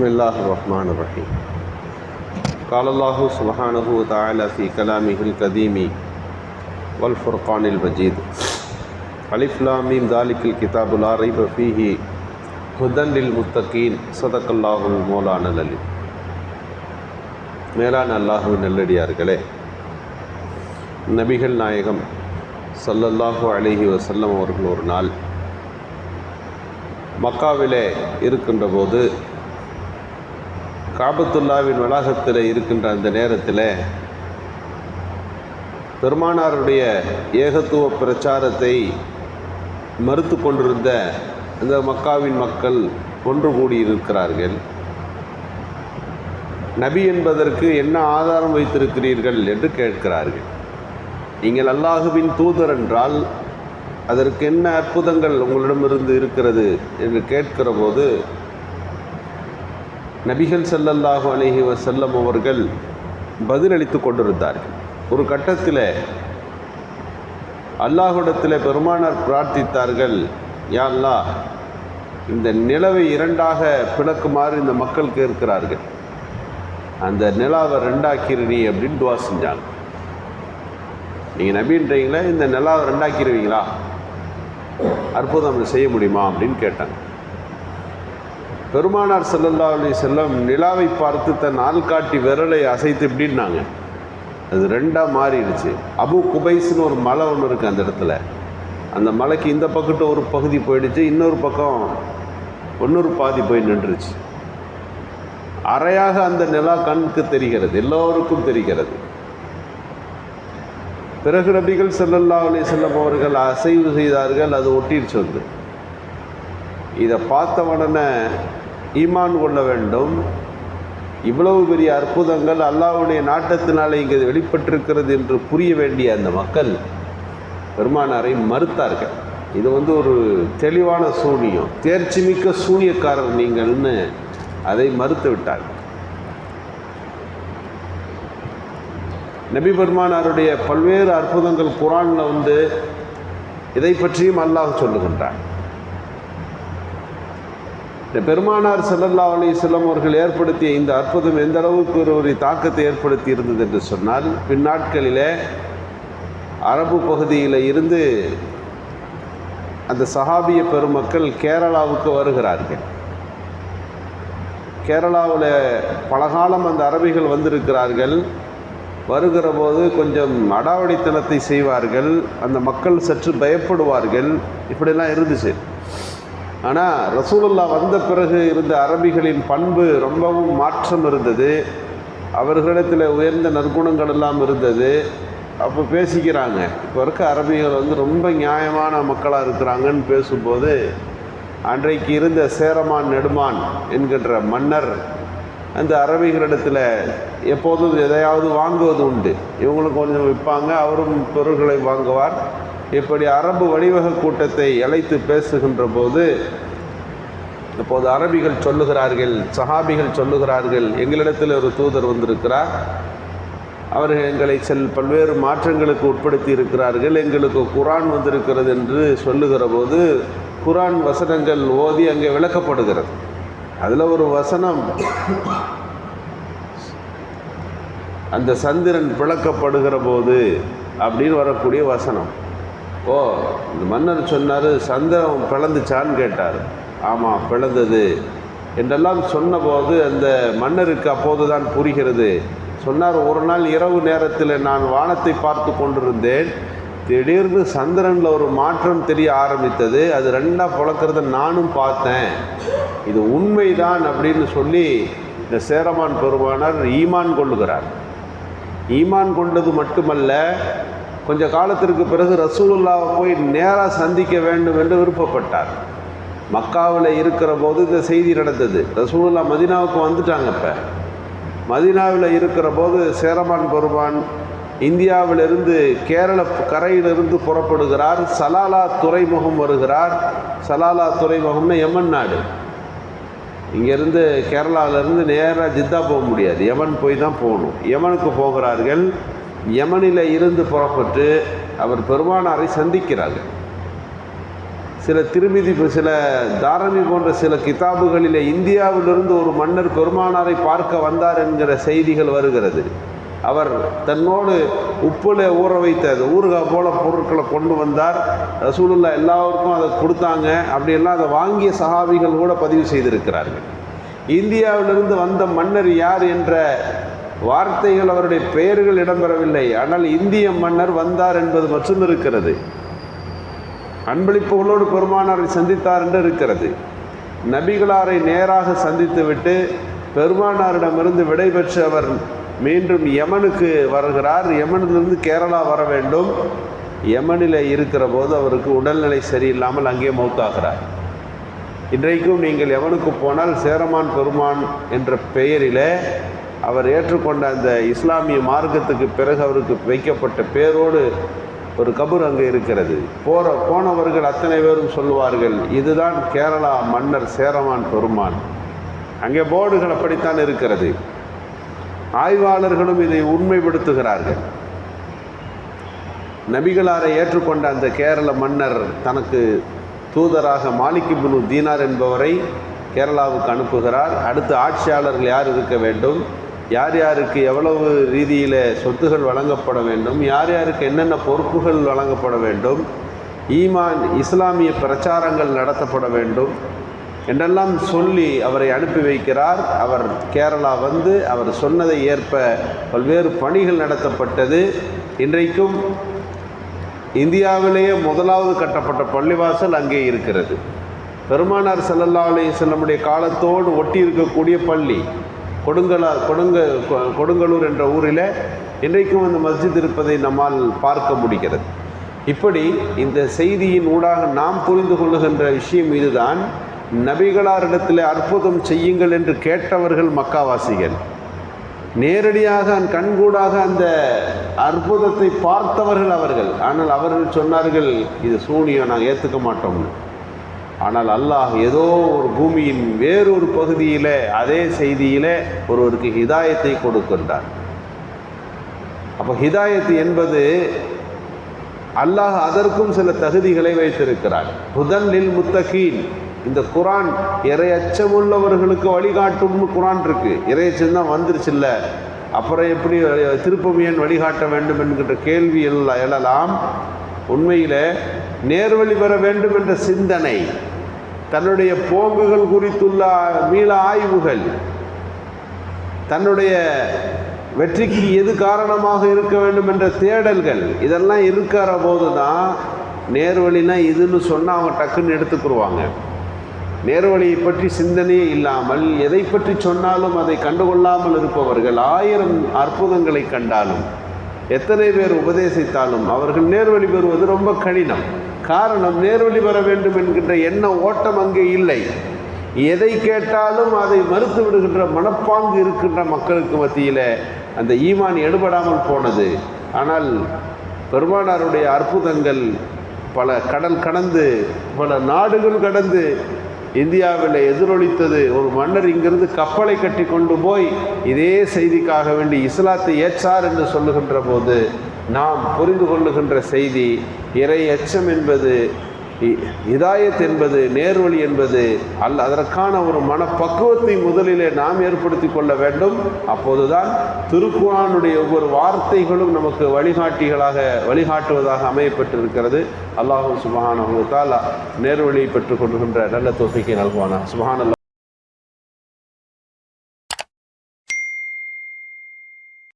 بسم الله الرحمن الرحيم قال الله سبحانه وتعالى في كلامه القديم والفرقان المجيد ألف لام ميم ذلك الكتاب لا ريب فيه هدى للمتقين صدق الله المولانا العليم மேலான அல்லாஹுவின் நல்லடியார்களே நபிகள் நாயகம் ஸல்லல்லாஹு அலைஹி வஸல்லம் அவர்கள் ஒரு நாள் மக்காவிலே இருக்கின்ற போது காபத்துல்லாவின் வளாகத்தில் இருக்கின்ற அந்த நேரத்தில் பெருமானாருடைய ஏகத்துவ பிரச்சாரத்தை மறுத்து கொண்டிருந்த அந்த மக்காவின் மக்கள் ஒன்று கூடியிருக்கிறார்கள் நபி என்பதற்கு என்ன ஆதாரம் வைத்திருக்கிறீர்கள் என்று கேட்கிறார்கள். நீங்கள் அல்லாஹுவின் தூதர் என்றால் அதற்கு என்ன அற்புதங்கள் உங்களிடமிருந்து இருக்கிறது என்று கேட்கிற போது நபிகள் ஸல்லல்லாஹு அலைஹி வசல்லம் அவர்கள் பதிலளித்து கொண்டிருந்தார்கள். ஒரு கட்டத்தில் அல்லாஹுடத்தில் பெருமானார் பிரார்த்தித்தார்கள் யாழ்லா இந்த நிலவை இரண்டாக பிளக்குமாறு இந்த மக்கள் கேட்கிறார்கள். அந்த நிலாவை ரெண்டாக்கிருடி அப்படின்னு துவா செஞ்சாங்க. நீங்கள் நம்பின்றீங்களே இந்த நிலாவை ரெண்டாக்கிடுவீங்களா அற்புதம் செய்ய முடியுமா? அப்படின்னு கேட்டாங்க. பெருமானார் செல்லல்லா அலி செல்லம் நிலாவை பார்த்து தன் ஆள்காட்டி விரலை அசைத்து இப்படின்னாங்க. அது ரெண்டாக மாறிடுச்சு. அபு குபைஸ்னு ஒரு மலை ஒன்று இருக்குது அந்த இடத்துல. அந்த மலைக்கு இந்த பக்கத்து ஒரு பகுதி போயிடுச்சு இன்னொரு பக்கம் இன்னொரு பாதி போய் நின்றுச்சு. அறையாக அந்த நிலா கண்ணுக்கு தெரிகிறது எல்லோருக்கும் தெரிகிறது. பிறகு நபிகள் செல்லல்லா அலி செல்லம் அவர்கள் அசைவு செய்தார்கள் அது ஒட்டிடுச்சு வந்து. இதை பார்த்த உடனே ஈமான் கொள்ள வேண்டும். இவ்வளவு பெரிய அற்புதங்கள் அல்லாவுடைய நாட்டத்தினாலே இங்கே வெளிப்பட்டிருக்கிறது என்று புரிய வேண்டிய அந்த மக்கள் பெருமானாரை மறுத்தார்கள். இது வந்து ஒரு தெளிவான சூனியம். தேர்ச்சி மிக்க சூனியக்காரர் நீங்கள்னு அதை மறுத்து விட்டார்கள். நபி பெருமானாருடைய பல்வேறு அற்புதங்கள் குரானில் வந்து இதை பற்றியும் அல்லாஹ் சொல்லுகின்றான். இந்த பெருமானார் செல்லல்லா அலைஹி அவர்கள் ஏற்படுத்திய இந்த அற்புதம் எந்த அளவுக்கு ஒரு ஒரு தாக்கத்தை ஏற்படுத்தி இருந்தது என்று சொன்னால் பின்னாட்களிலே அரபு பகுதியில் இருந்து அந்த சஹாபிய பெருமக்கள் கேரளாவுக்கு வருகிறார்கள். கேரளாவில் பலகாலம் அந்த அரபிகள் வந்திருக்கிறார்கள். வருகிற போது கொஞ்சம் அடாவடித்தனத்தை செய்வார்கள். அந்த மக்கள் சற்று பயப்படுவார்கள். இப்படிலாம் இருந்துச்சு. ஆனால் ரசூலுல்லா வந்த பிறகு இருந்த அரபிகளின் பண்பு ரொம்பவும் மாற்றம் இருந்தது. அவர்களிடத்தில் உயர்ந்த நற்குணங்கள் எல்லாம் இருந்தது. அப்போ பேசிக்கிறாங்க. இப்போ இருக்க அரபிகள் வந்து ரொம்ப நியாயமான மக்களாக இருக்கிறாங்கன்னு பேசும்போது அன்றைக்கு இருந்த சேரமான் நெடுமான் என்கின்ற மன்னர் அந்த அரபிகளிடத்தில் எப்போதும் எதையாவது வாங்குவது உண்டு. இவங்களும் கொஞ்சம் விற்பாங்க அவரும் பொருள்களை வாங்குவார். இப்படி அரபு வணிவக கூட்டத்தை அழைத்து பேசுகின்ற போது இப்போது அரபிகள் சொல்லுகிறார்கள் சஹாபிகள் சொல்லுகிறார்கள் எங்களிடத்தில் ஒரு தூதர் வந்திருக்கிறார். அவர்கள் எங்களை செல் பல்வேறு மாற்றங்களுக்கு உட்படுத்தி இருக்கிறார்கள். எங்களுக்கு குரான் வந்திருக்கிறது என்று சொல்லுகிற போது குரான் வசனங்கள் ஓதி அங்கே விளக்கப்படுகிறது. அதில் ஒரு வசனம் அந்த சந்திரன் பிளக்கப்படுகிற போது அப்படின்னு வரக்கூடிய வசனம். ஓ இந்த மன்னர் சொன்னார் சந்திரன் பிளந்துச்சான்னு கேட்டார். ஆமாம் பிளந்தது. என்றெல்லாம் சொன்னபோது அந்த மன்னருக்கு அப்போது தான் புரிகிறது. சொன்னார் ஒரு நாள் இரவு நேரத்தில் நான் வானத்தை பார்த்து கொண்டிருந்தேன். திடீர்னு சந்திரனில் ஒரு மாற்றம் தெரிய ஆரம்பித்தது. அது ரெண்டாக பிளக்கிறத நானும் பார்த்தேன். இது உண்மைதான் அப்படின்னு சொல்லி இந்த சேரமான் பெருமானார் ஈமான் கொள்ளுகிறார். ஈமான் கொண்டது மட்டுமல்ல கொஞ்ச காலத்திற்கு பிறகு ரசூலுல்லாவை போய் நேராக சந்திக்க வேண்டும் என்று விருப்பப்பட்டார். மக்காவில் இருக்கிற போது இந்த செய்தி நடந்தது. ரசூலுல்லா மதினாவுக்கு வந்துட்டாங்க இப்போ. மதினாவில் இருக்கிற போது சேரமான் பெருமான் இந்தியாவிலிருந்து கேரள கரையிலிருந்து புறப்படுகிறார். சலாலா துறைமுகம் வருகிறார். சலாலா துறைமுகம்னா யமன் நாடு. இங்கேருந்து கேரளாவிலேருந்து நேராக ஜித்தா போக முடியாது. யமன் போய் தான் போகணும். யமனுக்கு போகிறார்கள். யமனில் இருந்து புறப்பட்டு அவர் பெருமானாரை சந்திக்கிறார்கள். சில திருமிதி சில தாரணி போன்ற சில கிதாபுகளில் இந்தியாவிலிருந்து ஒரு மன்னர் பெருமானாரை பார்க்க வந்தார் என்கிற செய்திகள் வருகிறது. அவர் தன்னோடு உப்புல ஊற வைத்த ஊறுகாய் போல பொருட்களை கொண்டு வந்தார். ரசூலுல்லா எல்லாருக்கும் அதை கொடுத்தாங்க. அப்படியெல்லாம் அதை வாங்கிய சகாபிகள் கூட பதிவு செய்திருக்கிறார்கள். இந்தியாவிலிருந்து வந்த மன்னர் யார் என்ற வார்த்தைகள் அவருடைய பெயர்கள் இடம்பெறவில்லை. ஆனால் இந்திய மன்னர் வந்தார் என்பது மட்டும் இருக்கிறது. அன்பளிப்புகளோடு பெருமானாரை சந்தித்தார் என்று இருக்கிறது. நபிகளாரை நேராக சந்தித்துவிட்டு பெருமானாரிடமிருந்து விடைபெற்று அவர் மீண்டும் யமனுக்கு வருகிறார். யமனிலிருந்து கேரளா வர வேண்டும். யமனில் இருக்கிற போது அவருக்கு உடல்நிலை சரியில்லாமல் அங்கே மௌத்தாகிறார். இன்றைக்கும் நீங்கள் எவனுக்கு போனால் சேரமான் பெருமான் என்ற பெயரிலே அவர் ஏற்றுக்கொண்ட அந்த இஸ்லாமிய மார்க்கத்துக்கு பிறகு அவருக்கு வைக்கப்பட்ட பேரோடு ஒரு கபர் அங்கே இருக்கிறது. போற போனவர்கள் அத்தனை பேரும் சொல்லுவார்கள் இதுதான் கேரளா மன்னர் சேரமான் பெருமான். அங்கே போர்டுகள் அப்படித்தான் இருக்கிறது. ஆய்வாளர்களும் இதை உண்மைப்படுத்துகிறார்கள். நபிகளாரை ஏற்றுக்கொண்ட அந்த கேரள மன்னர் தனக்கு தூதராக மாலிக் இப்னு தீனார் என்பவரை கேரளாவுக்கு அனுப்புகிறார். அடுத்து ஆட்சியாளர்கள் யார் இருக்க வேண்டும்? யார் யாருக்கு எவ்வளவு ரீதியில் சொத்துகள் வழங்கப்பட வேண்டும் யார் யாருக்கு என்னென்ன பொறுப்புகள் வழங்கப்பட வேண்டும் ஈமான் இஸ்லாமிய பிரச்சாரங்கள் நடத்தப்பட வேண்டும் என்றெல்லாம் சொல்லி அவரை அனுப்பி வைக்கிறார். அவர் கேரளா வந்து அவர் சொன்னதை ஏற்ப பல்வேறு பணிகள் நடத்தப்பட்டது. இன்றைக்கும் இந்தியாவிலேயே முதலாவது கட்டப்பட்ட பள்ளிவாசல் அங்கே இருக்கிறது. பெருமானார் செல்லல்லா அலைஹி செல்லமுடைய காலத்தோடு ஒட்டி இருக்கக்கூடிய பள்ளி. கொடுங்கலா கொடுங்க கொ- கொடுங்கலூர் என்ற ஊரில் இன்றைக்கும் அந்த மஸ்ஜித் இருப்பதை நம்மால் பார்க்க முடிகிறது. இப்படி இந்த செய்தியின் ஊடாக நாம் புரிந்து கொள்ளுகின்ற விஷயம் இதுதான். நபிகளாரிடத்தில் அற்புதம் செய்யுங்கள் என்று கேட்டவர்கள் மக்காவாசிகள். நேரடியாக கண்கூடாக அந்த அற்புதத்தை பார்த்தவர்கள் அவர்கள். ஆனால் அவர்கள் சொன்னார்கள் இது சூனியம் நாங்கள் ஏற்றுக்க மாட்டோம்னு. ஆனால் அல்லாஹ் ஏதோ ஒரு பூமியின் வேறொரு பகுதியில் அதே செய்தியில் ஒருவருக்கு ஹிதாயத்தை கொடுக்கின்றார் அப்போ ஹிதாயத்து என்பது அல்லாஹ் அதற்கும் சில தகுதிகளை வைத்திருக்கிறார் புதன் லில் முத்தகீன். இந்த குரான் இறையச்சம் உள்ளவர்களுக்கு வழிகாட்டும்னு குரான் இருக்கு. இறையச்சம் தான் வந்துருச்சுல்ல. அப்புறம் எப்படி திருப்பமியன் வழிகாட்ட வேண்டும் என்கின்ற கேள்வி எல்லாம் எழலாம். உண்மையில் நேர்வழி பெற வேண்டும் என்ற சிந்தனை. தன்னுடைய போங்குகள் குறித்துள்ள மீள ஆய்வுகள் தன்னுடைய வெற்றிக்கு எது காரணமாக இருக்க வேண்டும் என்ற தேடல்கள் இதெல்லாம் இருக்கிற போது தான் நேர்வழினா இதுன்னு சொன்னால் அவங்க டக்குன்னு எடுத்துக்கிடுவாங்க நேர்வழியை பற்றி சிந்தனையே இல்லாமல் எதை பற்றி சொன்னாலும் அதை கண்டுகொள்ளாமல் இருப்பவர்கள் ஆயிரம் அற்புதங்களை கண்டாலும் எத்தனை பேர் உபதேசித்தாலும் அவர்கள் நேர்வழி பெறுவது ரொம்ப கடினம். காரணம் நேர்வழி பெற வேண்டும் என்கின்ற எண்ண ஓட்டம் அங்கே இல்லை. எதை கேட்டாலும் அதை மறுத்து விடுகின்ற மனப்பாங்கு இருக்கின்ற மக்களுக்கு மத்தியில் அந்த ஈமான் எடுபடாமல் போனது. ஆனால் பெருமானாருடைய அற்புதங்கள் பல கடல் கடந்து பல நாடுகள் கடந்து இந்தியாவில் எதிரொலித்தது. ஒரு மன்னர் இங்கிருந்து கப்பலை கட்டி கொண்டு போய் இதே செய்திக்காக வேண்டி இஸ்லாத்தை ஏற்றார் என்று சொல்லுகின்ற போது நாம் புரிந்து கொள்ளுகின்ற செய்தி இறை எச்சம் என்பது இதாயத் என்பது நேர்வழி என்பது அல்ல. அதற்கான ஒரு மனப்பக்குவத்தை முதலிலே நாம் ஏற்படுத்தி கொள்ள வேண்டும். அப்போதுதான் திருக்குறானுடைய ஒவ்வொரு வார்த்தைகளும் நமக்கு வழிகாட்டிகளாக வழிகாட்டுவதாக அமையப்பட்டிருக்கிறது. அல்லாஹு சுபஹான தஆலா நேர்வழியை பெற்றுக் கொள்கின்ற நல்ல தொகைக்கு நல்குவானா சுபஹான்